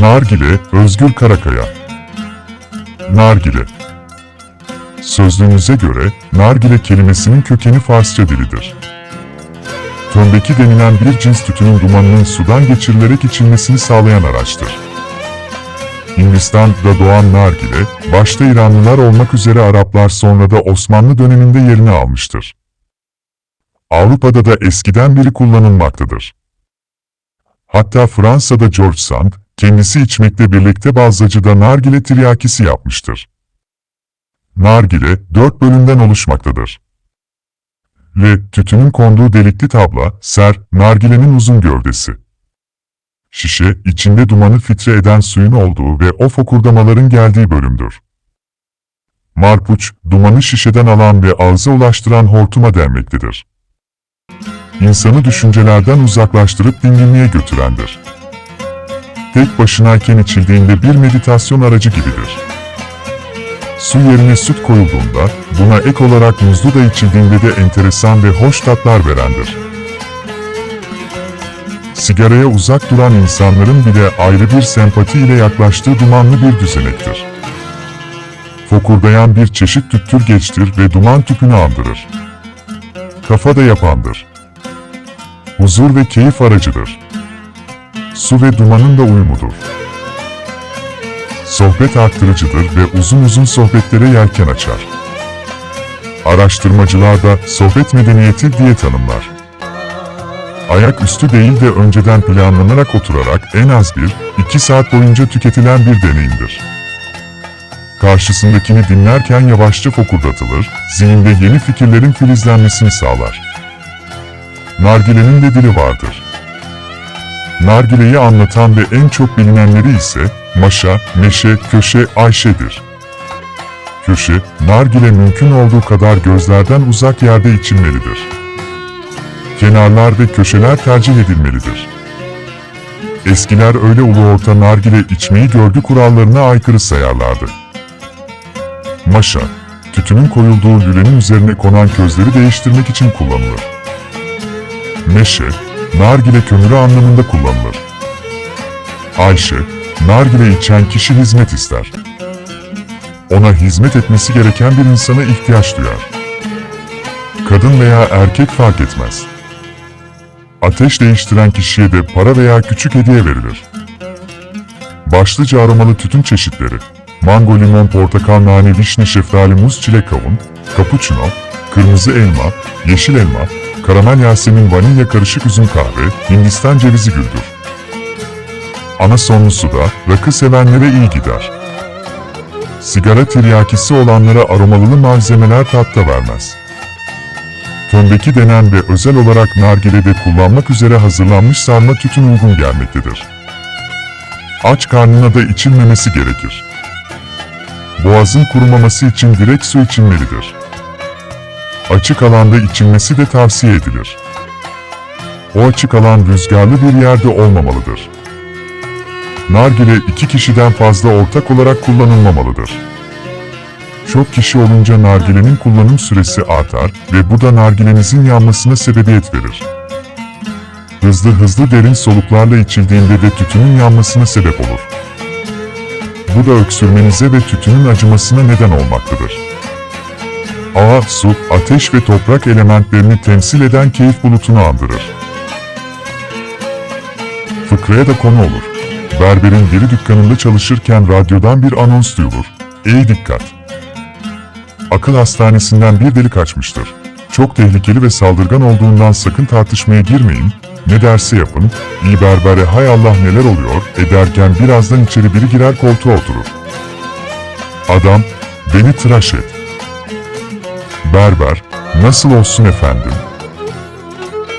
Nargile, Özgür Karakaya. Nargile. Sözlüğünüze göre, nargile kelimesinin kökeni Farsça dilidir. Tömbeki denilen bir cins tütünün dumanının sudan geçirilerek içilmesini sağlayan araçtır. Hindistan'da doğan nargile, başta İranlılar olmak üzere Araplar sonra da Osmanlı döneminde yerini almıştır. Avrupa'da da eskiden beri kullanılmaktadır. Hatta Fransa'da George Sand, kendisi içmekle birlikte Balzacı'da nargile tiryakisi yapmıştır. Nargile, dört bölümden oluşmaktadır. Ve tütünün konduğu delikli tabla, ser, nargilenin uzun gövdesi. Şişe, içinde dumanı filtre eden suyun olduğu ve o fokurdamaların geldiği bölümdür. Marpuç, dumanı şişeden alan ve ağza ulaştıran hortuma denmektedir. İnsanı düşüncelerden uzaklaştırıp dinginliğe götürendir. Tek başınayken içildiğinde bir meditasyon aracı gibidir. Su yerine süt koyulduğunda, buna ek olarak muzlu da içildiğinde de enteresan ve hoş tatlar verendir. Sigaraya uzak duran insanların bile ayrı bir sempati ile yaklaştığı dumanlı bir düzenektir. Fokurdayan bir çeşit tüttür geçtir ve duman tüpünü andırır. Kafa da yapandır. Huzur ve keyif aracıdır. Su ve dumanın da uyumudur. Sohbet arttırıcıdır ve uzun uzun sohbetlere yelken açar. Araştırmacılar da sohbet medeniyeti diye tanımlar. Ayaküstü değil de önceden planlanarak oturarak en az bir, iki saat boyunca tüketilen bir deneyimdir. Karşısındakini dinlerken yavaşça fokurdatılır, zihinde yeni fikirlerin filizlenmesini sağlar. Nargilenin de dili vardır. Nargileyi anlatan ve en çok bilinenleri ise maşa, meşe, köşe, ayşedir. Köşe, nargile mümkün olduğu kadar gözlerden uzak yerde içilmelidir. Kenarlar ve köşeler tercih edilmelidir. Eskiler öyle ulu orta nargile içmeyi görgü kurallarına aykırı sayarlardı. Maşa, tütünün koyulduğu lülenin üzerine konan közleri değiştirmek için kullanılır. Meşe, nargile kömürü anlamında kullanılır. Ayşe, nargile içen kişi hizmet ister. Ona hizmet etmesi gereken bir insana ihtiyaç duyar. Kadın veya erkek fark etmez. Ateş değiştiren kişiye de para veya küçük hediye verilir. Başlıca aromalı tütün çeşitleri, mango, limon, portakal, nane, vişne, şeftali, muz, çilek, kavun, cappuccino, kırmızı elma, yeşil elma, karamel yasemin, vanilya karışık üzüm kahve, Hindistan cevizi güldür. Ana sonlusu da rakı sevenlere iyi gider. Sigara tiryakisi olanlara aromalılı malzemeler tatta vermez. Tömbeki denen ve özel olarak nargilede kullanmak üzere hazırlanmış sarma tütün uygun gelmektedir. Aç karnına da içilmemesi gerekir. Boğazın kurumaması için direkt su içilmelidir. Açık alanda içilmesi de tavsiye edilir. O açık alan rüzgarlı bir yerde olmamalıdır. Nargile iki kişiden fazla ortak olarak kullanılmamalıdır. Çok kişi olunca nargilenin kullanım süresi artar ve bu da nargilenizin yanmasına sebebiyet verir. Hızlı hızlı derin soluklarla içildiğinde de tütünün yanmasına sebep olur. Bu da öksürmenize ve tütünün acımasına neden olmaktadır. Hava, su, ateş ve toprak elementlerini temsil eden keyif bulutunu andırır. Fıkraya da konu olur. Berberin geri dükkanında çalışırken radyodan bir anons duyulur. Ey dikkat! Akıl hastanesinden bir deli kaçmıştır. Çok tehlikeli ve saldırgan olduğundan sakın tartışmaya girmeyin, ne derse yapın, iyi berbere hay Allah neler oluyor ederken birazdan içeri biri girer koltuğa oturur. Adam, beni tıraş et. Berber, nasıl olsun efendim?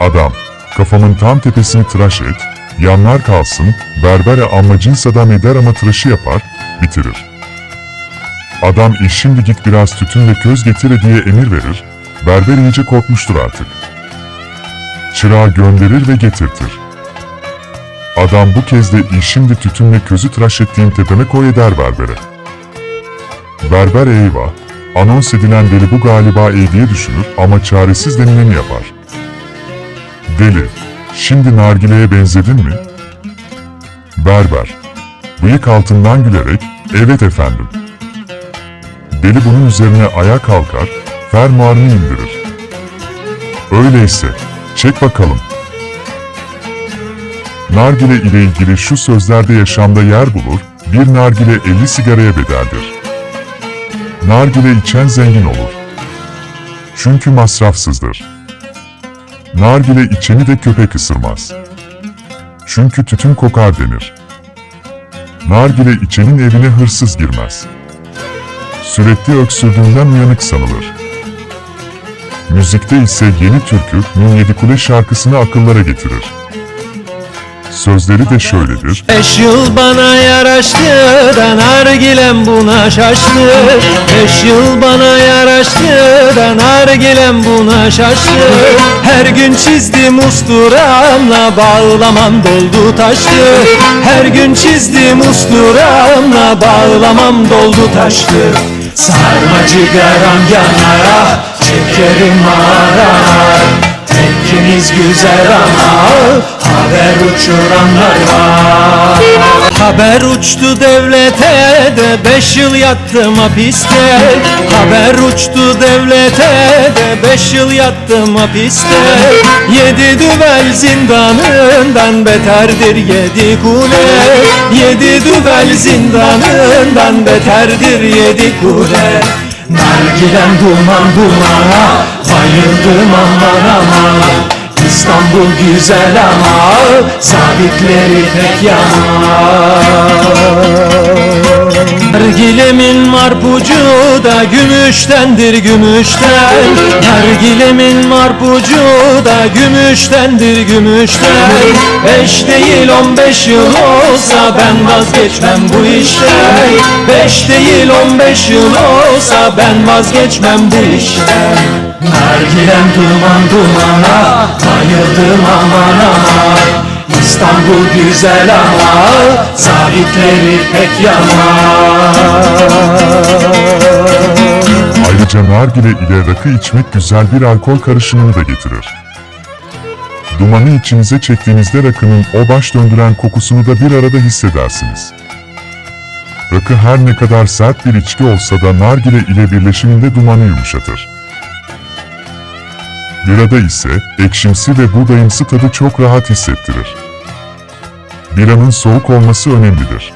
Adam, kafamın tam tepesini tıraş et, yanlar kalsın, berbere amacın sadam eder ama tıraşı yapar, bitirir. Adam iş şimdi git biraz tütün ve köz getire diye emir verir, berber iyice korkmuştur artık. Çırağı gönderir ve getirtir. Adam bu kez de iş şimdi tütün ve közü tıraş ettiğim tepeme koy eder berbere. Berber eyvah, anons edilen deli bu galiba iyi diye düşünür ama çaresiz denileni yapar. Deli, şimdi nargileye benzedin mi? Berber, Bıyık altından gülerek, evet efendim. Deli bunun üzerine ayağa kalkar, fermuarını indirir. Öyleyse, çek bakalım. Nargile ile ilgili şu sözlerde yaşamda yer bulur, bir nargile 50 sigaraya bedeldir. Nargile içen zengin olur. Çünkü masrafsızdır. Nargile içeni de köpek ısırmaz. Çünkü tütün kokar denir. Nargile içenin evine hırsız girmez. Sürekli öksürdüğünden uyanık sanılır. Müzikte ise yeni türkü Min Yedikule şarkısını akıllara getirir. Sözleri de şöyledir. Beş yıl bana yaraştı da nargilem buna şaştı. Beş yıl bana yaraştı da nargilem buna şaştı. Her gün çizdim usturamla bağlamam doldu taştı. Her gün çizdim usturamla bağlamam doldu taştı. Sarma cigaram yanar çekerim arar Tekkiniz güzel ama haber uçuranlar var. Haber uçtu devlete de beş yıl yattım hapiste. Haber uçtu devlete de beş yıl yattım hapiste. Yedi düvel zindanından beterdir yedi kule. Yedi düvel zindanından beterdir yedi kule Nargilem duman dumana Bayıldım aman aman İstanbul güzel ama Sabitleri pek yaman Nargilemin marpucu da gümüştendir gümüşten. Nargilemin marpucu da gümüştendir gümüşten. Beş değil on beş yıl olsa ben vazgeçmem bu işten Beş değil on beş yıl olsa ben vazgeçmem bu işten Nargilem duman dumana Bayıldım aman aman İstanbul güzel ama Sabitleri pek yaman Ayrıca nargile ile rakı içmek güzel bir alkol karışımını da getirir. Dumanı içinize çektiğinizde rakının o baş döndüren kokusunu da bir arada hissedersiniz. Rakı her ne kadar sert bir içki olsa da nargile ile birleşiminde dumanı yumuşatır. Birada ise ekşimsi ve buğdayımsı tadı çok rahat hissettirir. Biranın soğuk olması önemlidir.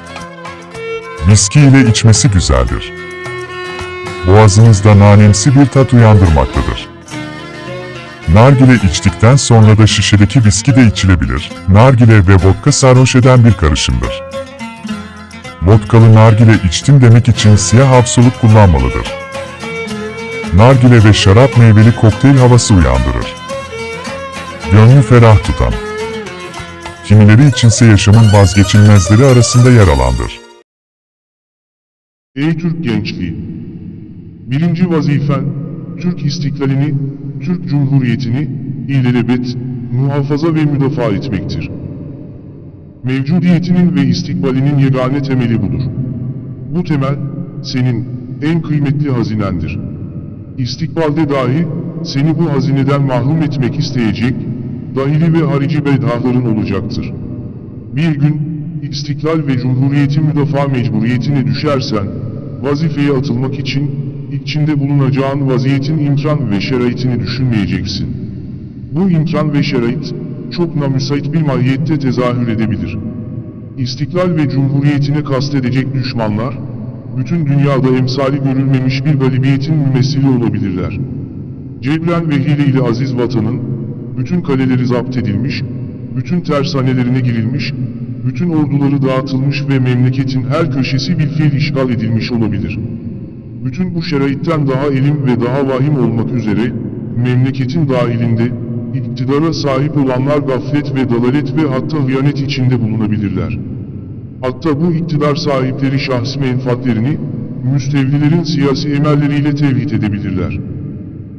Viski ile içmesi güzeldir boğazınızda nanemsi bir tat uyandırmaktadır. Nargile içtikten sonra da şişedeki viski de içilebilir. Nargile ve vodka sarhoş eden bir karışımdır. Vodkalı nargile içtim demek için siyah hapsoluk kullanmalıdır. Nargile ve şarap meyveli kokteyl havası uyandırır. Gönlü ferah tutan. Kimileri içinse yaşamın vazgeçilmezleri arasında yer alandır. Ey Türk gençliği! Birinci vazifen, Türk istiklalini, Türk Cumhuriyeti'ni ilelebet, muhafaza ve müdafaa etmektir. Mevcudiyetinin ve istikbalinin yegane temeli budur. Bu temel, senin en kıymetli hazinendir. İstikbalde dahi, seni bu hazineden mahrum etmek isteyecek, dahili ve harici bedahların olacaktır. Bir gün, istiklal ve cumhuriyeti müdafaa mecburiyetine düşersen, vazifeye atılmak için, içinde bulunacağın vaziyetin imkan ve şeraitini düşünmeyeceksin. Bu imkan ve şerait, çok namüsait bir mahiyette tezahür edebilir. İstiklal ve cumhuriyetine kastedecek düşmanlar, bütün dünyada emsali görülmemiş bir galibiyetin mümessili olabilirler. Cebren ve hile ile aziz vatanın, bütün kaleleri zapt edilmiş, bütün tersanelerine girilmiş, bütün orduları dağıtılmış ve memleketin her köşesi bir fiil işgal edilmiş olabilir. Bütün bu şeraitten daha elim ve daha vahim olmak üzere, memleketin dahilinde, iktidara sahip olanlar gaflet ve dalalet ve hatta hıyanet içinde bulunabilirler. Hatta bu iktidar sahipleri şahsi menfaatlerini, müstevlilerin siyasi emelleriyle tevhid edebilirler.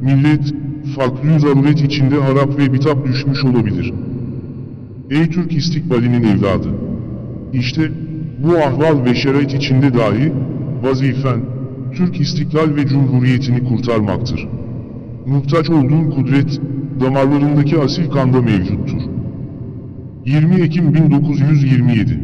Millet, fakr zaruret içinde harap ve bitap düşmüş olabilir. Ey Türk istikbalinin evladı! İşte, bu ahval ve şerait içinde dahi, vazifen, Türk istiklal ve cumhuriyetini kurtarmaktır. Muhtaç olduğun kudret, damarlarındaki asil kanda mevcuttur. 20 Ekim 1927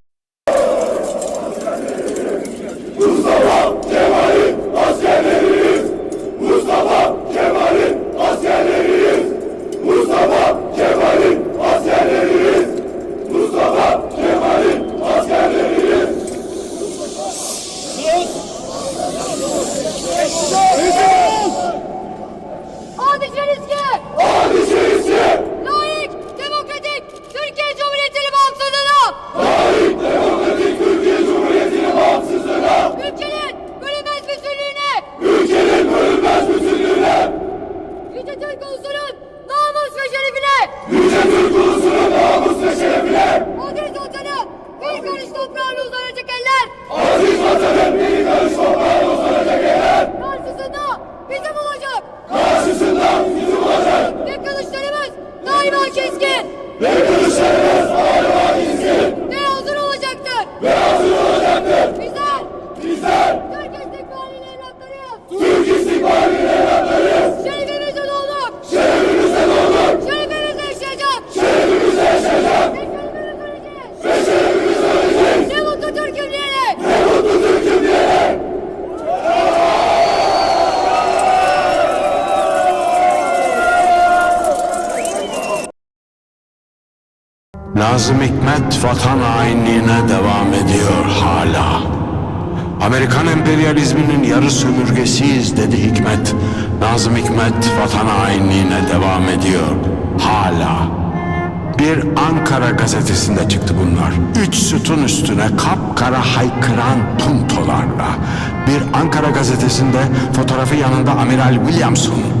daima keskin. Ve kılıçlarımız Nazım Hikmet vatan hainliğine devam ediyor hala. Amerikan emperyalizminin yarı sömürgesiyiz dedi Hikmet. Nazım Hikmet vatan hainliğine devam ediyor hala. Bir Ankara gazetesinde çıktı bunlar. Üç sütun üstüne kapkara haykıran puntolarla. Bir Ankara gazetesinde fotoğrafı yanında Amiral Williamson.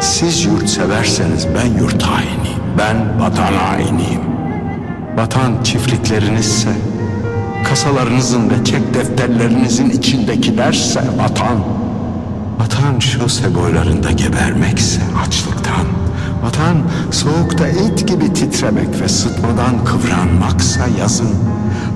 siz yurtseverseniz ben yurt hainiyim. Ben vatan hainiyim. Vatan çiftliklerinizse, kasalarınızın ve çek defterlerinizin içindekilerse vatan. Vatan şose boylarında gebermekse açlıktan. Vatan soğukta et gibi titremek ve sıtmadan kıvranmaksa yazın.